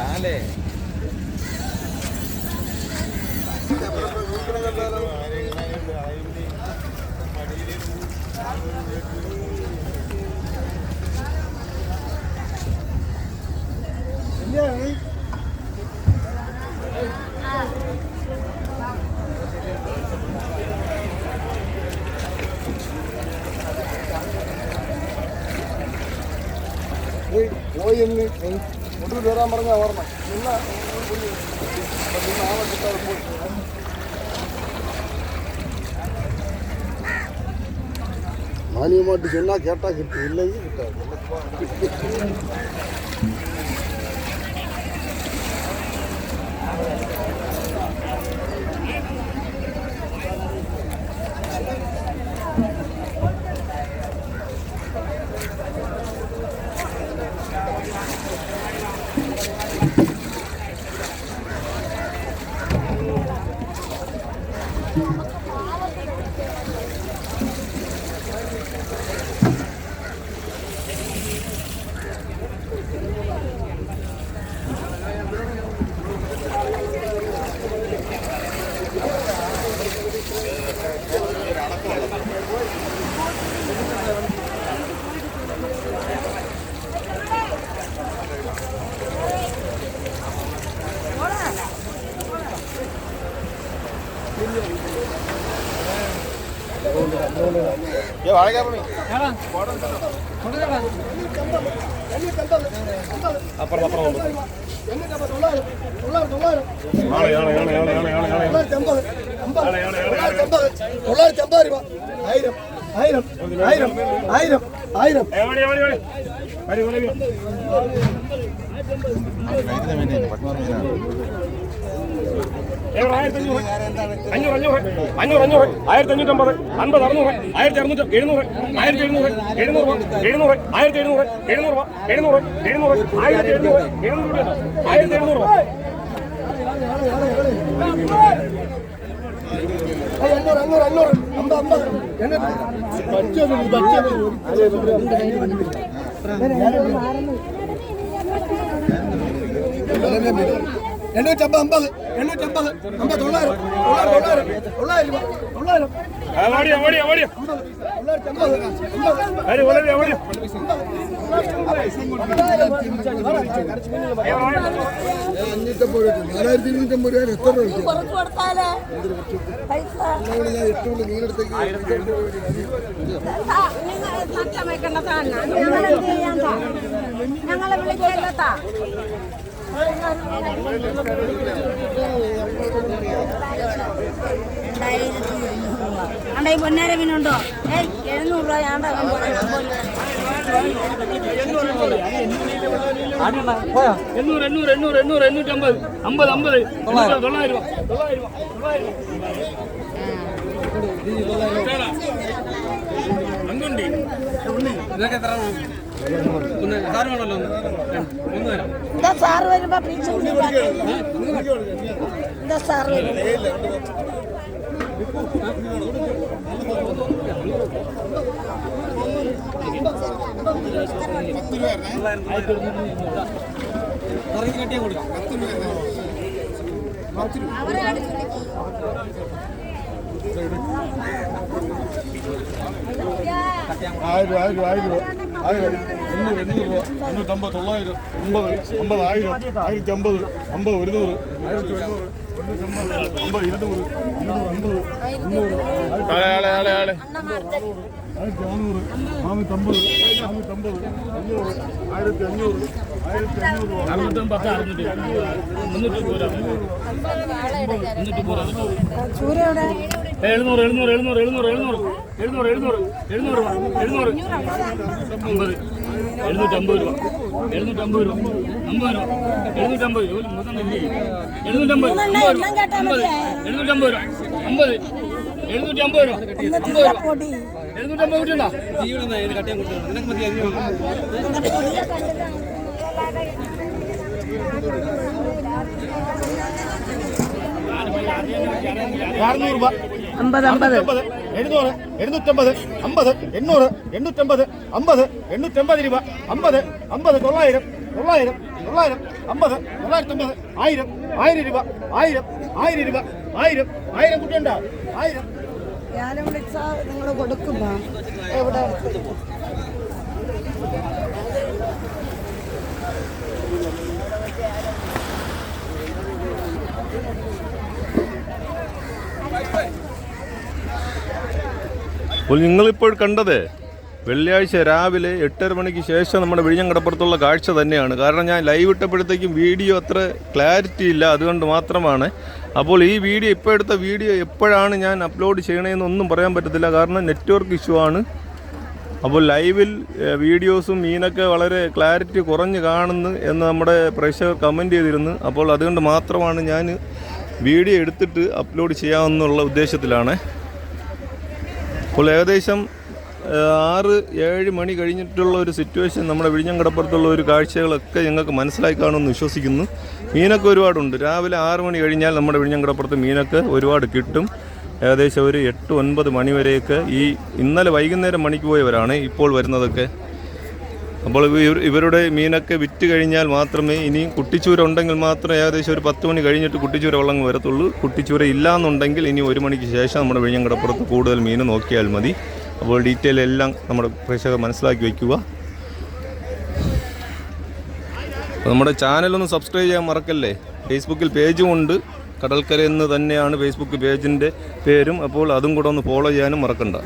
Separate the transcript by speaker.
Speaker 1: కాలే
Speaker 2: Wait, boy, in the ഒടുവിൽ വരാൻ പറഞ്ഞാൽ ഓർമ്മ ഇന്ന് ഇന്ന് ആളെ കിട്ടാതെ പോയി மானியமாட்டு சொன்னால் கேட்டால் கிட்டு இல்லையே கிட்டாது
Speaker 1: அப்புறம் அப்புறம்
Speaker 2: தொள்ளாயிரத்தி ஐம்பது ரூபா ஆயிரம் ஆயிரம் ஆயிரம் ஆயிரம் ஆயிரம் ஆயிரம்
Speaker 3: അഞ്ഞൂറ് അഞ്ഞൂറ്. അഞ്ഞൂറ് അഞ്ഞൂറ്. ആയിരത്തി അഞ്ഞൂറ്റമ്പത് അൻപത് അറുന്നൂറ്. ആയിരത്തി അറുന്നൂറ്റി എഴുന്നൂറ്. ആയിരത്തി എഴുന്നൂറ്. എഴുന്നൂറ്. എഴുന്നൂറ് ആയിരത്തി എഴുന്നൂറ്. എഴുന്നൂറ്. എഴുന്നൂറ്. എഴുന്നൂറ് ആയിരത്തി എഴുന്നൂറ്. എഴുന്നൂറ് ആയിരത്തി എഴുന്നൂറ്
Speaker 2: അഞ്ഞൂറ് അഞ്ഞൂറ്. അമ്പത് അമ്പത് എണ്ണൂറ്റമ്പത് അമ്പത് എണ്ണൂറ്റമ്പത് അമ്പത് തൊള്ളായിരം തൊള്ളായിരം തൊള്ളായിരം തൊള്ളായിരം അഞ്ഞൂറ്റമ്പത് നാലായിരത്തി ഇരുന്നൂറ്റമ്പത് രൂപ എത്ര രൂപ
Speaker 4: നിങ്ങളടുത്തേക്ക് ഞങ്ങളെ വിളിക്കല്ലോ താ അണ്ടേ പൊന്നാര മീനുണ്ടോ? ഏയ് എഴുന്നൂറ് രൂപ ഞാൻ
Speaker 3: എണ്ണൂറ് എണ്ണൂറ് എണ്ണൂറ് എണ്ണൂറ് എണ്ണൂറ്റമ്പത്. അമ്പത് അമ്പത്. തൊള്ളായിരം. തൊള്ളായിരം രൂപ തൊള്ളായിരം രൂപ തൊള്ളായിരം അങ്ങുണ്ടി
Speaker 4: എന്താ സാറ് വരുമ്പോ പിരിച്ചു എന്താ സാറ്
Speaker 2: ആയിരം ആയിരം ആയിരം അഞ്ഞൂറ്റമ്പത് തൊള്ളായിരം ഒമ്പത് അമ്പതായിരം ആയിരത്തി അമ്പത് അമ്പത് ഒരുന്നൂറ് ആയിരത്തി ഒരുന്നൂറ് അമ്പത് ഇരുന്നൂറ് ഇരുന്നൂറ് അമ്പത് മുന്നൂറ് ആയിരത്തി അറുന്നൂറ് അഞ്ഞൂറ് അഞ്ഞൂറ് അഞ്ഞൂറ്
Speaker 3: എഴുന്നൂറ് എഴുന്നൂറ് എഴുന്നൂറ് എഴുന്നൂറ് എഴുന്നൂറ്. എഴുന്നൂറ് എഴുന്നൂറ് എഴുന്നൂറ് എഴുന്നൂറ്. അമ്പത്. എഴുന്നൂറ്റമ്പത് രൂപ. എഴുന്നൂറ്റമ്പത് രൂപ. അമ്പത് രൂപ. എഴുന്നൂറ്റമ്പത്? എഴുന്നൂറ്റമ്പത് അമ്പത് എഴുന്നൂറ്റമ്പത് രൂപ. അമ്പത്. എഴുന്നൂറ്റമ്പത് രൂപ. അമ്പത് രൂപ. എഴുന്നൂറ്റമ്പത് കിട്ടണ്ട
Speaker 2: അറുന്നൂറ് രൂപ.
Speaker 4: അമ്പത് അമ്പത്.
Speaker 2: എഴുന്നൂറ് എഴുന്നൂറ്റമ്പത് അമ്പത് എണ്ണൂറ് എണ്ണൂറ്റമ്പത് അമ്പത് എണ്ണൂറ്റമ്പത് രൂപ. അമ്പത് അമ്പത് തൊള്ളായിരം തൊള്ളായിരം തൊള്ളായിരം അമ്പത് തൊള്ളായിരത്തി അമ്പത് ആയിരം ആയിരം രൂപ ആയിരം ആയിരം രൂപ ആയിരം ആയിരം കുട്ടിയുണ്ടോ? ആയിരം.
Speaker 4: ഞാനും വിളിച്ചാൽ നിങ്ങൾ കൊടുക്കുമ്പോ എവിടെ?
Speaker 1: അപ്പോൾ നിങ്ങളിപ്പോൾ കണ്ടത് വെള്ളിയാഴ്ച രാവിലെ എട്ടര മണിക്ക് ശേഷം നമ്മുടെ വിഴിഞ്ഞം കടപ്പുറത്തുള്ള കാഴ്ച തന്നെയാണ്. കാരണം ഞാൻ ലൈവ് ഇട്ടപ്പോഴത്തേക്കും വീഡിയോ അത്ര ക്ലാരിറ്റി ഇല്ല. അതുകൊണ്ട് മാത്രമാണ്. അപ്പോൾ ഈ വീഡിയോ ഇപ്പോൾ എടുത്ത വീഡിയോ എപ്പോഴാണ് ഞാൻ അപ്ലോഡ് ചെയ്യണമെന്നൊന്നും പറയാൻ പറ്റത്തില്ല. കാരണം നെറ്റ്വർക്ക് ഇഷ്യൂ ആണ്. അപ്പോൾ ലൈവിൽ വീഡിയോസും മീനൊക്കെ വളരെ ക്ലാരിറ്റി കുറഞ്ഞ് കാണുന്നു എന്ന് നമ്മുടെ പ്രേക്ഷകർ കമന്റ് ചെയ്തിരുന്നു. അപ്പോൾ അതുകൊണ്ട് മാത്രമാണ് ഞാൻ വീഡിയോ എടുത്തിട്ട് അപ്ലോഡ് ചെയ്യാമെന്നുള്ള ഉദ്ദേശത്തിലാണ്. അപ്പോൾ ഏകദേശം ആറ് ഏഴ് മണി കഴിഞ്ഞിട്ടുള്ള ഒരു സിറ്റുവേഷൻ നമ്മുടെ വിഴിഞ്ഞം കടപ്പുറത്തുള്ള ഒരു കാഴ്ചകളൊക്കെ ഞങ്ങൾക്ക് മനസ്സിലായി കാണുമെന്ന് വിശ്വസിക്കുന്നു. മീനൊക്കെ ഒരുപാടുണ്ട്. രാവിലെ ആറ് മണി കഴിഞ്ഞാൽ നമ്മുടെ വിഴിഞ്ഞം കടപ്പുറത്ത് മീനൊക്കെ ഒരുപാട് കിട്ടും. ഏകദേശം ഒരു എട്ട് ഒൻപത് മണി വരെയൊക്കെ ഈ ഇന്നലെ വൈകുന്നേരം മണിക്ക് പോയവരാണ് ഇപ്പോൾ വരുന്നതൊക്കെ. അപ്പോൾ ഇവരുടെ മീനൊക്കെ വിറ്റ് കഴിഞ്ഞാൽ മാത്രമേ ഇനി കുട്ടിച്ചൂര ഉണ്ടെങ്കിൽ മാത്രമേ ഏകദേശം ഒരു പത്ത് മണി കഴിഞ്ഞിട്ട് കുട്ടിച്ചൂര വള്ളം വരത്തുള്ളൂ. കുട്ടിച്ചൂര ഇല്ലാന്നുണ്ടെങ്കിൽ ഇനി ഒരു മണിക്ക് ശേഷം നമ്മുടെ വിഴിഞ്ഞങ്കടപ്പുറത്ത് കൂടുതൽ മീൻ നോക്കിയാൽ മതി. അപ്പോൾ ഡീറ്റെയിൽ എല്ലാം നമ്മുടെ പ്രേക്ഷകർ മനസ്സിലാക്കി വയ്ക്കുക. നമ്മുടെ ചാനലൊന്ന് സബ്സ്ക്രൈബ് ചെയ്യാൻ മറക്കല്ലേ? ഫേസ്ബുക്കിൽ പേജും ഉണ്ട്. കടൽക്കര എന്ന് തന്നെയാണ് ഫേസ്ബുക്ക് പേജിന്റെ പേരും. അപ്പോൾ അതും കൂടെ ഒന്ന് ഫോളോ ചെയ്യാനും മറക്കണ്ട.